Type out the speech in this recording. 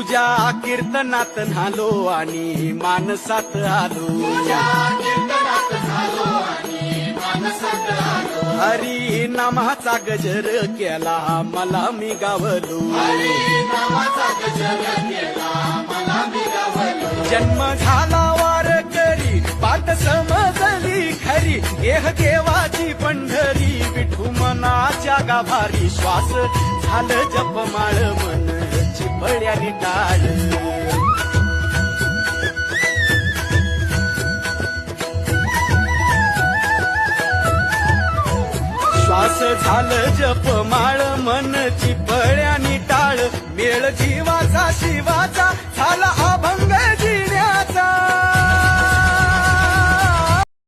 कीर्तनात नालो आणि मानसात आलो. हरी नामाचा गजर केला मला मी गावलो. जन्म झाला वार करी पाठ समजली खरी. एह देवाची पंढरी विठू मनाच्या गाभारी. श्वास झालं जपमाळ मन टाळ श्वास झालं जप माळ मन चिपळ्यानी टाळ. मेळ जीवाचा शिवाचा झाला